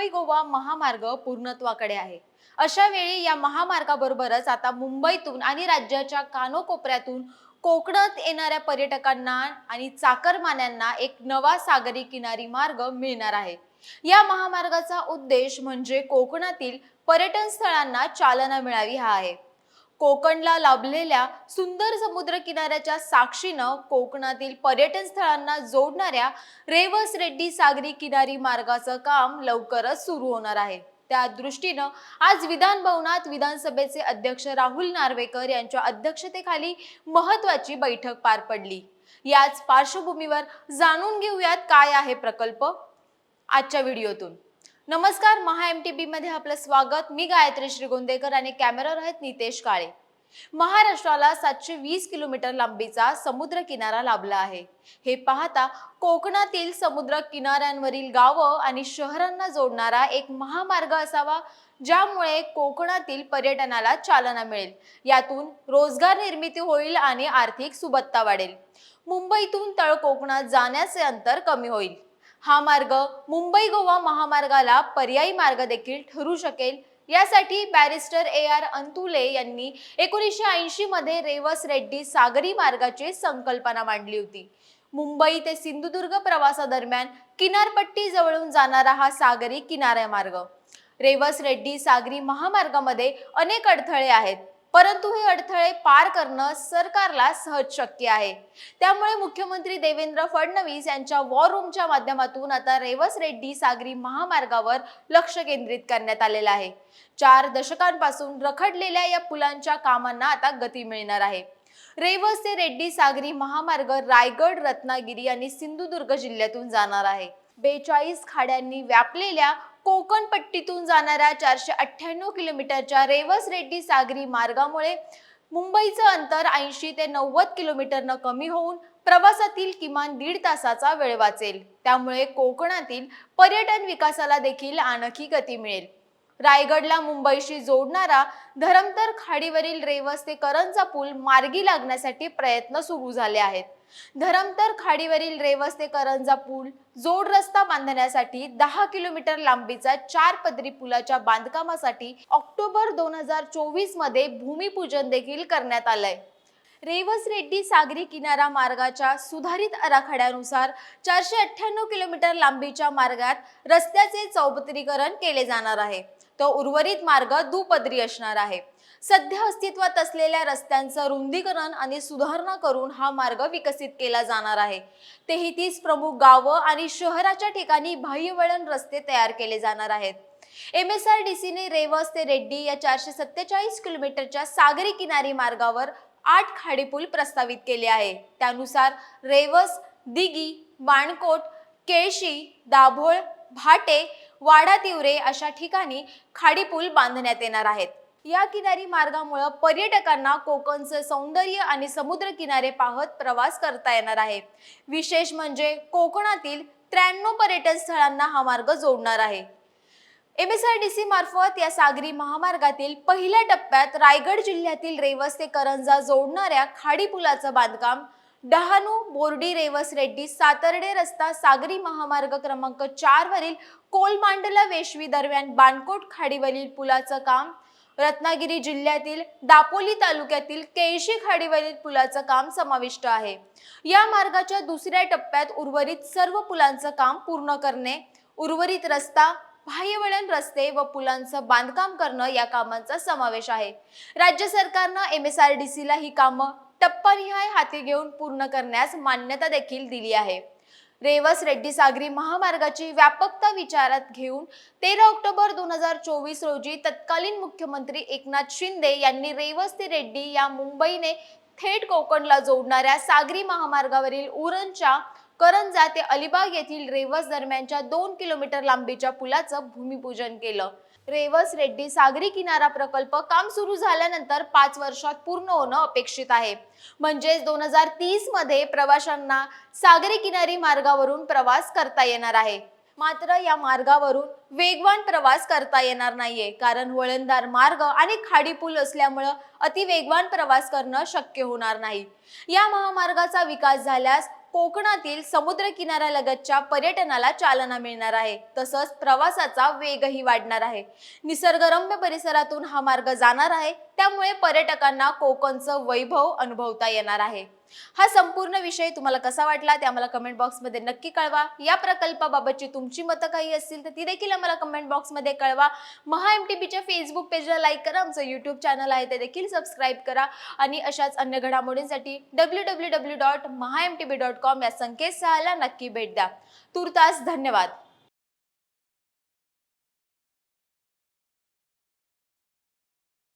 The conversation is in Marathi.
मुंबई गोवा महामार्ग पूर्णत्वाकडे आहे. अशा वेळी या महामार्गाबरोबरच आता मुंबईतून आणि राज्याच्या कानोकोपऱ्यातून कोकणात येणाऱ्या पर्यटकांना आणि चाकरमान्यांना एक नवा सागरी किनारी मार्ग मिळणार आहे. या महामार्गाचा उद्देश म्हणजे कोकणातील पर्यटन स्थळांना चालना मिळावी हा आहे. कोकणला लाभलेल्या सुंदर समुद्र किनाऱ्याच्या साक्षीनं कोकणातील पर्यटन स्थळांना जोडणाऱ्या रेवस रेड्डी सागरी किनारी मार्गाचं काम लवकरच सुरू होणार आहे. त्या दृष्टीनं आज विधान भवनात विधानसभेचे अध्यक्ष राहुल नार्वेकर यांच्या अध्यक्षतेखाली महत्वाची बैठक पार पडली. याच पार्श्वभूमीवर जाणून घेऊयात काय आहे प्रकल्प. आजच्या व्हिडिओतून. नमस्कार महा एम टी बी मध्ये आपलं स्वागत. मी गायत्री श्रीगोंदेकर आणि कॅमेरावर आहेत नितेश काळे. महाराष्ट्राला सातशे वीस किलोमीटर लांबीचा समुद्र किनारा लाभला आहे. हे पाहता कोकणातील समुद्र किनाऱ्यांवरील गावं आणि शहरांना जोडणारा एक महामार्ग असावा ज्यामुळे कोकणातील पर्यटनाला चालना मिळेल. यातून रोजगार निर्मिती होईल आणि आर्थिक सुबत्ता वाढेल. मुंबईतून तळ कोकणात जाण्याचे अंतर कमी होईल. हा मार्ग मुंबई गोवा महामार्गाला पर्यायी मार्ग देखील ठरू शकेल. यासाठी बॅरिस्टर ए आर अंतुले यांनी एकोणीसशे ऐंशी मध्ये रेवस रेड्डी सागरी मार्गाची संकल्पना मांडली होती. मुंबई ते सिंधुदुर्ग प्रवासादरम्यान किनारपट्टी जवळून जाणारा हा सागरी किनारा मार्ग. रेवस रेड्डी सागरी महामार्गामध्ये अनेक अडथळे आहेत. परंतु हे अडथळे पार करणं सरकारला सहज शक्य आहे. त्यामुळे मुख्यमंत्री देवेंद्र फडणवीस यांच्या वॉर रूमच्या माध्यमातून आता रेवस रेड्डी सागरी महामार्गावर लक्ष केंद्रित करण्यात आलेलं आहे. चार दशकांपासून रखडलेल्या या पुलांच्या कामांना आता गती मिळणार आहे. रेवस ते रेड्डी सागरी महामार्ग रायगड रत्नागिरी आणि सिंधुदुर्ग जिल्ह्यातून जाणार आहे. बेचाळीस खाड्यांनी व्यापलेल्या कोकण पट्टीतून जाणाऱ्या चारशे अठ्ठ्याण्णव किलोमीटरच्या रेवस रेड्डी सागरी मार्गामुळे मुंबईचं अंतर ऐंशी ते नव्वद किलोमीटरनं कमी होऊन प्रवासातील किमान दीड तासाचा वेळ वाचेल. त्यामुळे कोकणातील पर्यटन विकासाला देखील आणखी गती मिळेल. रायगडला मुंबईशी जोडणारा धरमतर खाडीवरील रेवस ते करंजा पूल मार्गी लागण्यासाठी प्रयत्न सुरू झाले आहेत. धरमतर खाडीवरील रेवस्ते करंजा पूल जोड रस्ता बांधण्यासाठी दहा किलोमीटर लांबीचा चार पदरी पुलाच्या बांधकामासाठी ऑक्टोबर दोन हजार चोवीसमध्ये भूमिपूजन देखील करण्यात आलंय. रेवस रेड्डी सागरी किनारा मार्गाच्या सुधारित आराखड्यानुसार चारशे अठ्ठ्याण्णव किलोमीटर लांबीच्या मार्गात रस्त्याचे चौपत्रीकरण केले जाणार आहे. तो उर्वरित मार्ग दुपदरी असणार आहे. सध्या अस्तित्वात असलेल्या रस्त्यांचं रुंदीकरण आणि सुधारणा करून हा मार्ग विकसित केला जाणार आहे. तेहतीस प्रमुख गावं आणि शहराच्या ठिकाणी बाह्यवळण रस्ते तयार केले जाणार आहेत. एम एस आर डी सीने रेवस ते रेड्डी या चारशे सत्तेचाळीस किलोमीटरच्या सागरी किनारी मार्गावर आठ खाडीपूल प्रस्तावित केले आहे. त्यानुसार रेवस दिगी बाणकोट केळशी दाभोळ भाटे वाडा तिवरे अशा ठिकाणी खाडीपूल बांधण्यात येणार आहेत. या किनारी मार्गामुळे पर्यटकांना कोकणचं सौंदर्य आणि समुद्र किनारे पाहत प्रवास करता येणार आहे. विशेष म्हणजे कोकणातील त्र्याण्णव पर्यटन स्थळांना हा मार्ग जोडणार आहे. M S R D C मार्फत या सागरी महामार्गातील पहिल्या टप्प्यात रायगड जिल्ह्यातील रेवस ते करंजा जोडणाऱ्या खाडी पुलाचं बांधकाम डहाणू बोर्डी रेवस रेड्डी सातर्डे रस्ता सागरी महामार्ग क्रमांक चार वरील कोलमांडला वेशवी दरम्यान बाणकोट खाडीवरील पुलाचं काम रत्नागिरी जिल्ह्यातील दापोली तालुक्यातील केळशी खाडीवरील पुलाचं काम समाविष्ट आहे. या मार्गाच्या दुसऱ्या टप्प्यात उर्वरित सर्व पुलांचं काम पूर्ण करणे उर्वरित रस्ता बाह्यवळण रस्ते व पुलांचं बांधकाम करणं या कामांचा समावेश आहे. राज्य सरकारनं एम एस आर डी सीला ही कामं टप्पानिहाय हाती घेऊन पूर्ण करण्यास मान्यता देखील दिली आहे. रेवस रेड्डी सागरी महामार्गाची व्यापकता विचारात घेऊन तेरा ऑक्टोबर दोन हजार चोवीस रोजी तत्कालीन मुख्यमंत्री एकनाथ शिंदे यांनी रेवस ते रेड्डी या मुंबईने थेट कोकणला जोडणाऱ्या सागरी महामार्गावरील उरणच्या करंजा ते अलिबाग येथील रेवस दरम्यानच्या दोन किलोमीटर लांबीच्या पुलाचं भूमिपूजन केलं. रेवस रेड्डी सागरी किनारा प्रकल्प काम सुरू झाल्यानंतर पाच वर्षात पूर्ण होणं अपेक्षित आहे. म्हणजेच दोन हजार तीसमध्ये प्रवाशांना सागरी किनारी मार्गावरून प्रवास करता येणार आहे. मात्र या मार्गावरून वेगवान प्रवास करता येणार नाहीये कारण वळणदार मार्ग आणि खाडी पूल असल्यामुळं अति वेगवान प्रवास करणं शक्य होणार नाही. या महामार्गाचा विकास झाल्यास कोकणातील समुद्र किनाऱ्यालगतच्या पर्यटनाला चालना मिळणार आहे. तसंच प्रवासाचा वेगही वाढणार आहे. निसर्गरम्य परिसरातून हा मार्ग जाणार आहे. त्यामुळे पर्यटकांना कोकणचं वैभव अनुभवता येणार आहे. हा संपूर्ण विषय तुम्हाला कसा वाटला ते आम्हाला कमेंट बॉक्समध्ये नक्की कळवा. या प्रकल्पाबाबतची तुमची मतं काही असतील तर ती देखील आम्हाला कमेंट बॉक्समध्ये कळवा. महा एम टी बीच्या फेसबुक पेजला लाईक करा. आमचं यूट्यूब चॅनल आहे ते देखील सबस्क्राईब करा. आणि अशाच अन्य घडामोडींसाठी W W W dot Maha M T B dot com या संकेतस्थळाला नक्की भेट द्या. तुर्तास धन्यवाद.